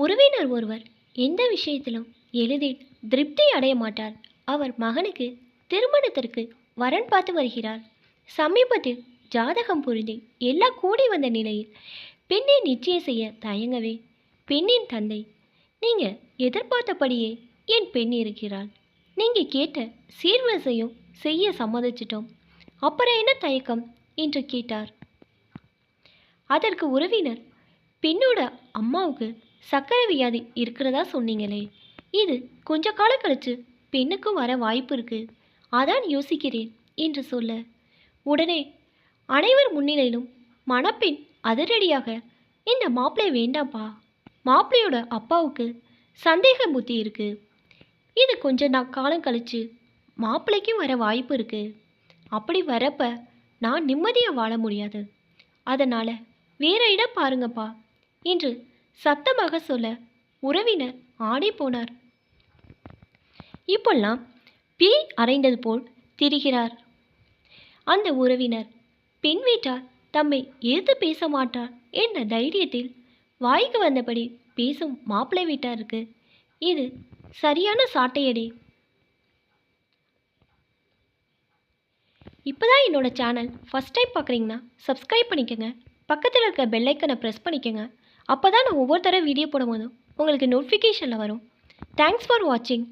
உறவினர் ஒருவர். எந்த விஷயத்திலும் எளிதில் திருப்தி அடைய மாட்டார். அவர் மகனுக்கு திருமணத்திற்கு வரன் பார்த்து வருகிறார். சமீபத்தில் ஜாதகம் புரிந்து எல்லாம் கூடி வந்த நிலையில் பெண்ணை நிச்சயம் செய்ய தயங்கவே பெண்ணின் தந்தை நீங்க எதிர்பார்த்தபடியே என் பெண் இருக்கிறாள். நீங்க கேட்ட சீர்வரிசையும் செய்ய சம்மதிச்சிட்டோம். அப்புறம் என்ன தயக்கம் என்று கேட்டார். அதற்கு உறவினர் பெண்ணோட அம்மாவுக்கு சர்க்கரை வியாதி இருக்கிறதா சொன்னீங்களே? இது கொஞ்ச காலம் கழிச்சு பெண்ணுக்கும் வர வாய்ப்பு இருக்கு. அதான் யோசிக்கிறேன் என்று சொல்ல. உடனே அனைவர் முன்னிலையிலும் மணப்பெண் அதிரடியாக இந்த மாப்பிள்ளை வேண்டாம்ப்பா. மாப்பிள்ளையோட அப்பாவுக்கு சந்தேக புத்தி இருக்கு. இது கொஞ்ச நாள் காலம் கழிச்சு மாப்பிள்ளைக்கும் வர வாய்ப்பு இருக்கு. அப்படி வரப்ப நான் நிம்மதியாக வாழ முடியாது. அதனால் வேற இடம் பாருங்கப்பா என்று சத்தமாக சொல்ல உறவினர் ஆடி போனார். இப்பெல்லாம் பேய் அறைந்தது போல் திரிகிறார். அந்த உறவினர் பெண் வீட்டார் தம்மை எதிர்த்து பேச மாட்டார் என்ற தைரியத்தில் வாய்க்கு வந்தபடி பேசும் மாப்பிள்ளை வீட்டாருக்கு இது சரியான சாட்டையடி. இப்போதான் என்னோட சேனல் ஃபஸ்ட் டைம் பார்க்குறீங்கன்னா சப்ஸ்கிரைப் பண்ணிக்கோங்க. பக்கத்தில் இருக்க பெல்லைக்கனை ப்ரெஸ் பண்ணிக்கோங்க. அப்போ தான் நான் ஒவ்வொரு தடவை வீடியோ போடும்போதும் உங்களுக்கு நோட்டிஃபிகேஷனில் வரும். தேங்க்ஸ் ஃபார் வாட்சிங்